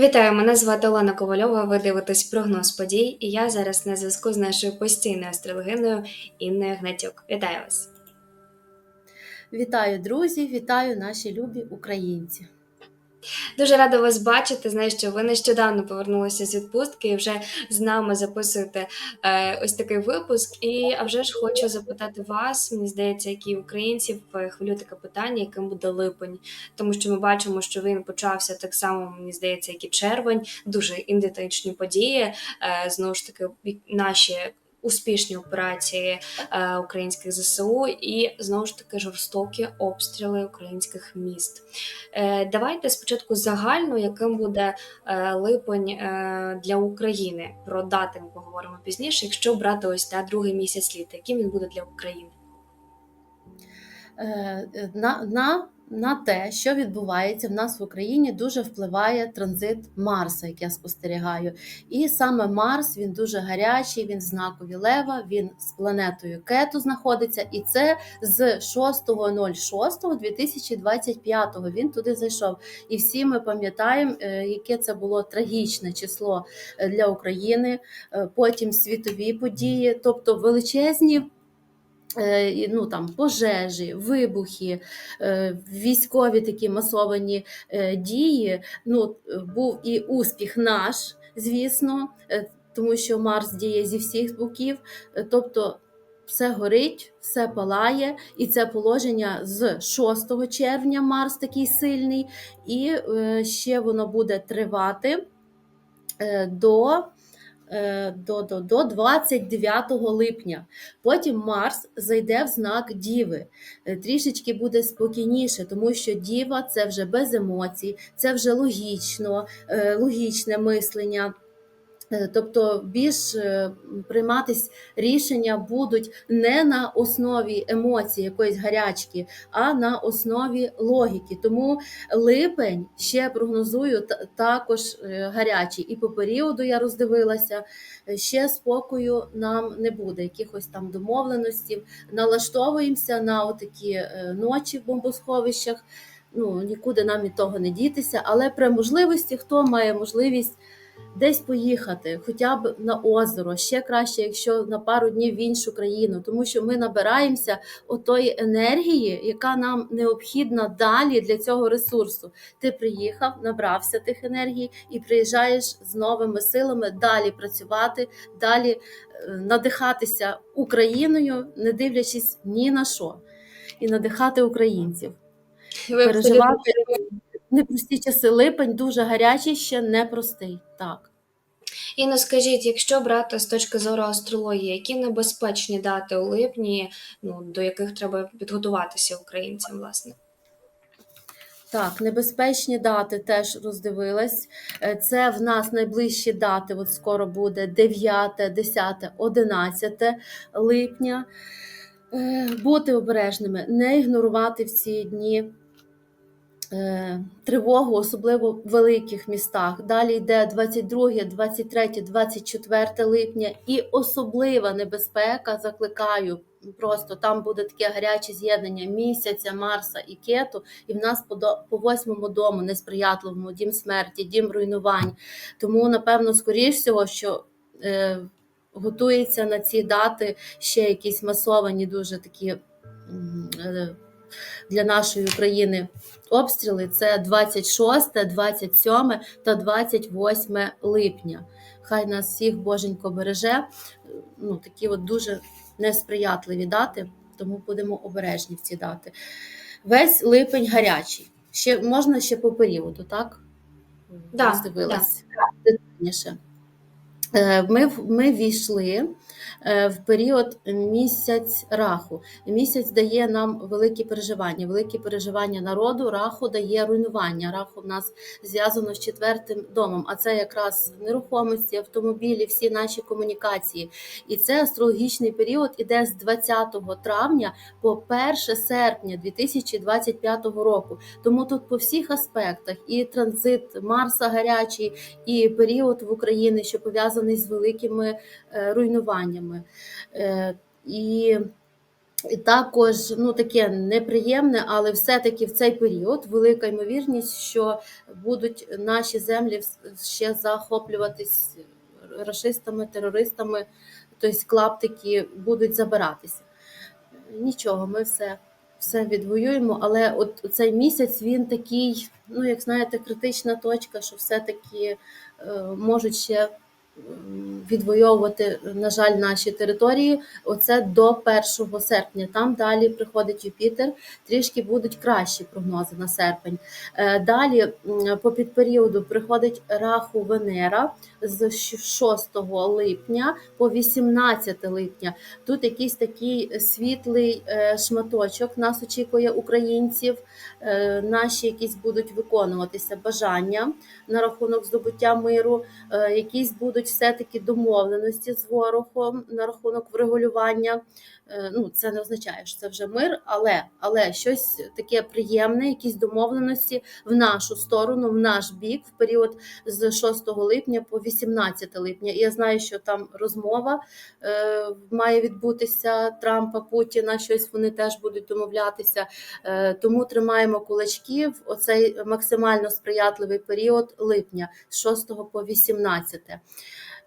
Вітаю, мене звати Олена Ковальова. Ви дивитесь прогноз подій, і я зараз на зв'язку з нашою постійною астрологиною Інною Гнатюк. Вітаю вас! Вітаю, друзі! Вітаю наші любі українці! Дуже рада вас бачити. Знаю, що ви нещодавно повернулися з відпустки і вже з нами записуєте е, ось такий випуск. І а вже ж хочу запитати вас. Мені здається, які українців е, хвилює таке питання, яким буде липень, тому що ми бачимо, що він почався так само, мені здається, як і червень, дуже ідентичні події. Е, знову ж таки, наші. Успішні операції е, українських ЗСУ і знову ж таки жорстокі обстріли українських міст. Е, давайте спочатку загально, яким буде е, липень е, для України. Про дати ми поговоримо пізніше. Якщо брати ось та другий місяць літа, яким він буде для України? Е, на, на, на те, що відбувається в нас в Україні, дуже впливає транзит Марса, як я спостерігаю. І саме Марс він дуже гарячий, він знакові Лева, він з планетою Кету знаходиться, і це з 6.06.2025 він туди зайшов. І всі ми пам'ятаємо, е, яке це було трагічне число е, для України. Е, Потім світові події, тобто величезні. Е, ну там пожежі, вибухи, е, військові такі масовані е, дії. Ну, Був і успіх наш, звісно, тому що Марс діє зі всіх боків. Тобто все горить, все палає, і це положення з 6 червня Марс такий сильний, і ще воно буде тривати до до до, до 29 липня. Потім Марс зайде в знак Діви. Трішечки буде спокійніше, тому що Діва це вже без емоцій, це вже логічно, логічне мислення. Е, тобто більш е, прийматись рішення будуть не на основі емоцій, якоїсь гарячки, а на основі логіки. Тому липень ще прогнозую також е, гарячий. І по періоду я роздивилася, ще спокою нам не буде, якихось там домовленостей. Налаштовуємося на отакі ночі в бомбосховищах. Ну нікуди нам від того не дітися, але при можливості, хто має можливість десь поїхати, хоча б на озеро, ще краще, якщо на пару днів в іншу країну, тому що ми набираємося отої енергії, яка нам необхідна далі для цього ресурсу. Ти приїхав, набрався тих енергій і приїжджаєш з новими силами далі працювати, далі е, надихатися Україною, не дивлячись ні на що, і надихати українців. Ви переживати непрості часи. Липень дуже гарячий, ще непростий. Так. Інно, скажіть, якщо брати з точки зору астрології, які небезпечні дати у липні, ну, до яких треба підготуватися українцям, власне? Так, небезпечні дати теж роздивилась. Е, це в нас найближчі дати, от скоро буде 9, 10, 11 липня. Е, бути обережними, не ігнорувати в ці дні тривогу, особливо в великих містах. Далі йде 22, 23, 24 липня і особлива небезпека. Закликаю. Просто там буде таке гаряче з'єднання місяця, Марса і кету, і в нас по по восьмому дому несприятливому дім смерті, дім руйнувань. Тому, напевно, скоріш всього, що е, готується на ці дати ще якісь масовані, дуже такі. Е, для нашої України обстріли це 26, 27 та 28 липня. Хай нас всіх боженько береже. Ну, Такі от дуже несприятливі дати, тому будемо обережні в ці дати. Весь липень гарячий. Ще Можна ще по періоду, так? Да, Роздивилась да. детальніше. Е, ми ми війшли е, в період місяць раху. Місяць дає нам великі переживання, великі переживання народу. Раху дає руйнування. Раху в нас зв'язано з четвертим домом, а це якраз нерухомості, автомобілі, всі наші комунікації. І це астрологічний період іде з 20 травня по 1 серпня 2025 року. Тому тут по всіх аспектах і транзит Марса гарячий, і період в Україні, що пов'язаний пов'язаний з великими е, руйнуваннями. Е, і також ну таке неприємне, але все-таки в цей період велика ймовірність, що будуть наші землі ще захоплюватись рашистами, терористами, тобто клаптики будуть забиратися. Нічого, ми все, все відвоюємо, але от цей місяць він такий, ну як знаєте, критична точка, що все-таки е, можуть ще відвоювати, на жаль, наші території. Оце до 1 серпня. Там далі приходить Юпітер, трішки будуть кращі прогнози на серпень. Е, Далі по підперіоду приходить Раху Венера з 6 липня по 18 липня. Тут якийсь такий світлий е, шматочок нас очікує українців. Е, Наші якісь будуть виконуватися бажання на рахунок здобуття миру, якісь будуть все-таки домовленості з ворогом на рахунок врегулювання. Е, Ну, це не означає, що це вже мир, але, але щось таке приємне, якісь домовленості в нашу сторону, в наш бік, в період з 6 липня по 18 липня. І я знаю, що там розмова е, має відбутися Трампа, Путіна, щось вони теж будуть домовлятися. Е, тому тримаємо кулачки в оцей максимально сприятливий період липня з 6 по 18.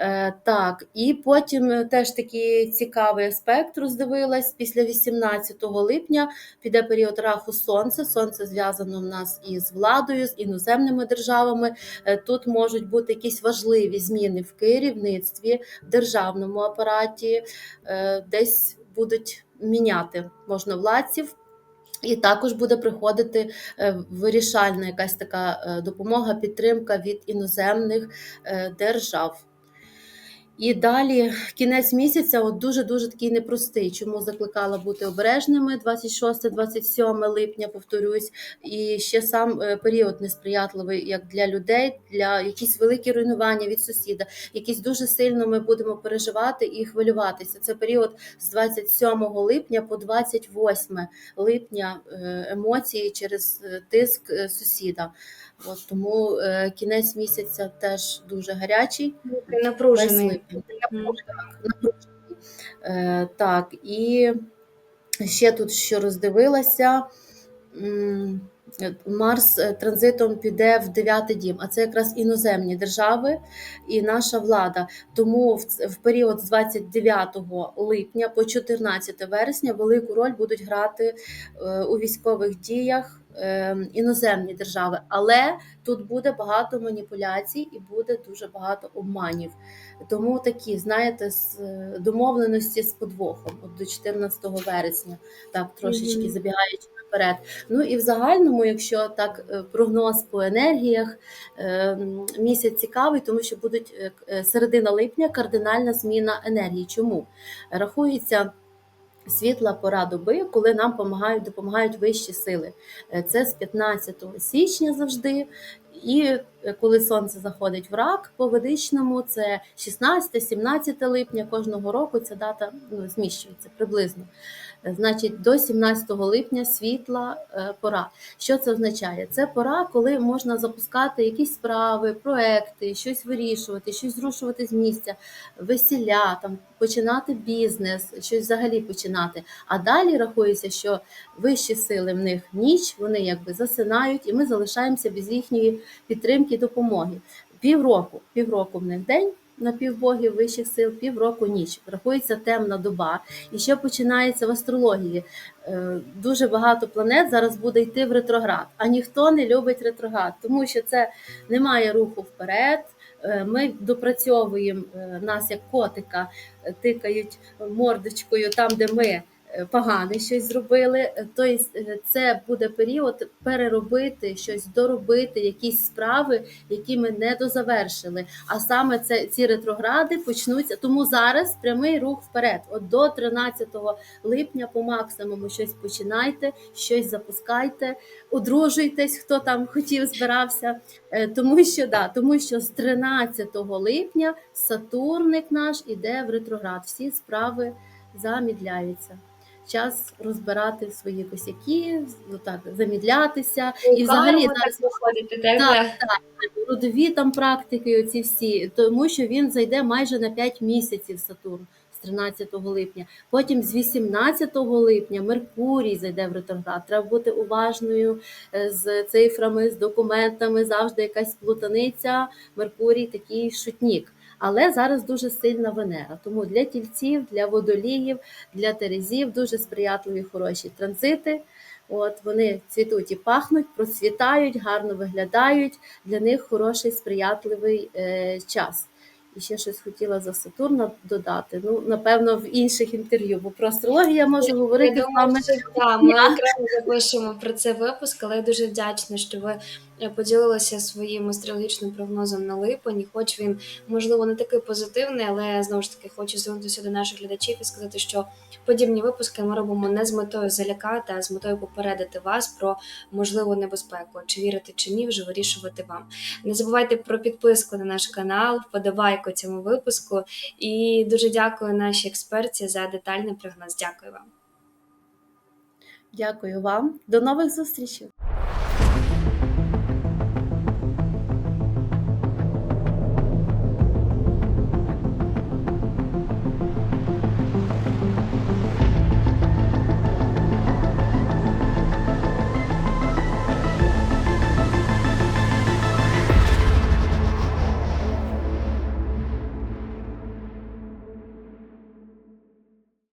Е, Так, і потім е, теж такий цікавий аспект роздивилась. Після 18 липня піде період раху сонця. Сонце зв'язано в нас із владою, з іноземними державами. Е, Тут можуть бути якісь важливі зміни в керівництві, в державному апараті, десь будуть міняти можновладців. І також буде приходити вирішальна якась така допомога, підтримка від іноземних держав. І далі кінець місяця от дуже дуже такий непростий. Чому закликала бути обережними 26-27 липня, повторюсь, і ще сам е, період несприятливий як для людей, для якісь великі руйнування від сусіда, якісь дуже сильно ми будемо переживати і хвилюватися. Це період з 27 липня по 28 липня е, емоції через е, тиск сусіда. От тому е, кінець місяця теж дуже гарячий. Напружений. Напружений. Е, так, і ще тут що роздивилася. Марс е, транзитом піде в дев'ятий дім, а це якраз іноземні держави і наша влада. Тому в, в період з 29 липня по 14 вересня велику роль будуть грати е, у військових діях іноземні держави. Але тут буде багато маніпуляцій і буде дуже багато обманів. Тому такі, знаєте, з е, домовленості з подвохом от до 14 вересня, так трошечки Мгм. забігаючи наперед. Ну і в загальному, якщо так е, прогноз по енергіях, е, місяць цікавий, тому що будуть е, середина липня кардинальна зміна енергії. Чому рахується? Світла пора доби, коли нам допомагають, допомагають вищі сили. Е, Це з 15 січня завжди. І е, коли сонце заходить в рак по ведичному, це 16-17 липня кожного року ця дата ну, зміщується приблизно. Значить, до 17 липня світла е, пора. Що це означає? Це пора, коли можна запускати якісь справи, проекти, щось вирішувати, щось зрушувати з місця, весілля, там починати бізнес, щось взагалі починати. А далі рахується, що вищі сили в них ніч, вони якби засинають, і ми залишаємося без їхньої підтримки і допомоги. Півроку, півроку в них день. На півбогів вищих сил, півроку ніч. Рахується темна доба. І що починається в астрології? Е, Дуже багато планет зараз буде йти в ретроград, а ніхто не любить ретроград, тому що це немає руху вперед. Е, Ми допрацьовуємо е, нас як котика, тикають мордочкою там, де ми погане щось зробили. Е, Тобто е, це буде період переробити щось, доробити якісь справи, які ми не дозавершили. А саме це ці ретрогради почнуться. Тому зараз прямий рух вперед. От до 13 липня по максимуму щось починайте, щось запускайте, одружуйтесь, хто там хотів, збирався. Е, Тому що да, тому що з 13 липня Сатурник наш іде в ретроград. Всі справи замідляються. Час розбирати свої косяки, так, замідлятися. І взагалі зараз виходити, так? Так, Да. родові там практики, оці всі, тому що він зайде майже на 5 місяців Сатурн. З 13 липня. Потім з 18 липня Меркурій зайде в ретроград. Треба бути уважною е, з цифрами, з документами. Завжди якась плутаниця. Меркурій такий шутнік. Але зараз дуже сильна Венера. Тому для тільців, для водоліїв, для терезів дуже сприятливі хороші транзити. От вони цвітуть і пахнуть, процвітають, гарно виглядають. Для них хороший сприятливий е, час. І ще щось хотіла за Сатурна додати. Ну, напевно, в інших інтерв'ю, бо про астрологію я можу говорити Я з думаю, вами. що так, ми окремо запишемо про це випуск, але я дуже вдячна, що ви е, поділилися своїм астрологічним прогнозом на липень. І Хоч він можливо не такий позитивний, але знову ж таки хочу звернутися до наших глядачів і сказати, що подібні випуски ми робимо не з метою залякати, а з метою попередити вас про можливу небезпеку. Чи вірити чи ні, вже вирішувати вам. Не забувайте про підписку на наш канал, вподобайку цьому випуску. І дуже дякую нашій експерті за детальний прогноз. Дякую вам. Дякую вам. До нових зустрічей!